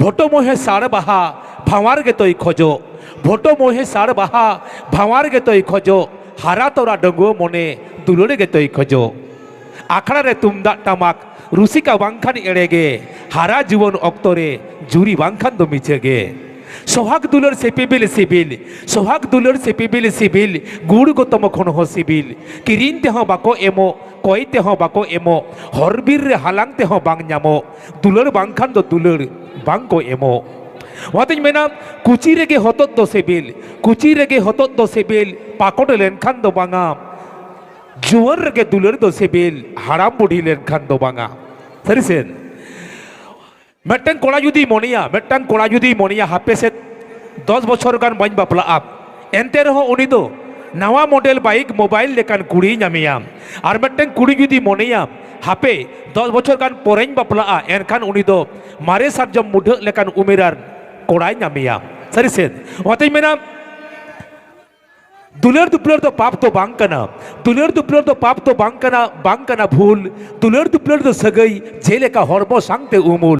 Vote মোহে সার বাহা ভাওয়ার গে তৈ খোঁজ। ভোট মোহে সার বাহা ভাওয়ার গে তৈ খোঁজ। হারা তোরা ডঙ্গু মনে দুলরে গে তৈ খোঁজ। আখড়ারে তুমদাগ টামাক রুসিকা বাংখান এড়েগে। হারা জীবন অক্তরে, জুরি বাংখান দো মিছেগে। সোহাগ দুলর সেপিবিল সিবিল, সোহাগ দুলর সেপিবিল সিবিল, গুড় গতম খন হ সিবিল। কিরিন তেহ বাকো এমো, কই তেহ বাকো এমো, হরবীর রে হালাং তেহ বাং ñamo দুলর বাংখান দো দুলর ᱵᱟᱝ ᱠᱚ ᱮᱢᱚᱜ ᱚᱱᱟᱛᱤᱧ ᱢᱮᱱᱟ ᱠᱩᱪᱤ ᱨᱮᱜᱮ ᱦᱚᱛᱚᱫ ᱫᱚ ᱥᱤᱵᱤᱞ ᱠᱩᱪᱤ ᱨᱮᱜᱮ ᱦᱚᱛᱚᱫ ᱫᱚ ᱥᱤᱵᱤᱞ ᱯᱟᱠᱚᱴ ᱞᱮᱱᱠᱷᱟᱱ ᱫᱚ ᱵᱟᱝᱟ ᱡᱩᱣᱟᱹᱱ ᱨᱮᱜᱮ ᱫᱩᱞᱟᱹᱲ ᱫᱚ ᱥᱤᱵᱤᱞ ᱦᱟᱲᱟᱢ ᱵᱩᱰᱷᱤ ᱞᱮᱱᱠᱷᱟᱱ ᱫᱚ ᱵᱟᱝᱟ ᱥᱟᱹᱨᱤ ᱥᱮ ᱢᱤᱫᱴᱟᱝ ᱠᱚᱲᱟ ᱡᱩᱫᱤ ᱢᱚᱱᱮᱭᱟ ᱢᱤᱫᱴᱟᱝ ᱠᱚᱲᱟ ᱡᱩᱫᱤ ᱢᱚᱱᱮᱭᱟ ᱦᱟᱯᱮ ᱥᱮᱫ ᱫᱚᱥ ᱵᱚᱪᱷᱚᱨ ᱜᱟᱱ ᱵᱟᱹᱧ ᱵᱟᱯᱞᱟᱜᱼᱟ ᱮᱱᱛᱮ ᱨᱮᱦᱚᱸ ᱩᱱᱤ ᱫᱚ ᱱᱟᱣᱟ ᱢᱚᱰᱮᱞ ᱵᱟᱭᱤᱠ ᱢᱳᱵᱟᱭᱤᱞ ᱞᱮᱠᱟᱱ ᱠᱩᱲᱤ ᱧᱟᱢᱮᱭᱟᱢ ᱟᱨ ᱢᱤᱫᱴᱟᱝ ᱠᱩᱲᱤ ᱡᱩᱫᱤ ᱢᱚᱱᱮᱭᱟᱢ ᱦᱟᱯᱮ ᱫᱚᱥ ᱵᱚᱪᱷᱚᱨ ᱜᱟᱱ ᱯᱚᱨᱮᱧ ᱵᱟᱯᱞᱟᱜᱼᱟ ᱮᱱᱠᱷᱟᱱ ᱩᱱᱤ ᱫᱚ ᱢᱟᱨᱮ ᱥᱟᱨᱡᱚᱢ ᱢᱩᱰᱷᱟᱹᱜ ᱞᱮᱠᱟᱱ ᱩᱢᱮᱨᱟᱱ ᱠᱚᱲᱟᱭ ᱧᱟᱢᱮᱭᱟ ᱥᱟᱹᱨᱤ ᱥᱮᱫ ᱚᱱᱟᱛᱮᱧ ᱢᱮᱱᱟ দুলের দুপলের তো পাপ তো বাঙ্কানা দুলের দুপলের তো পাপ তো বাঙ্কানা বাঙ্কানা ভুল দুলের দুপলের তো সগই যে লেখা হরব সাংতে উমুল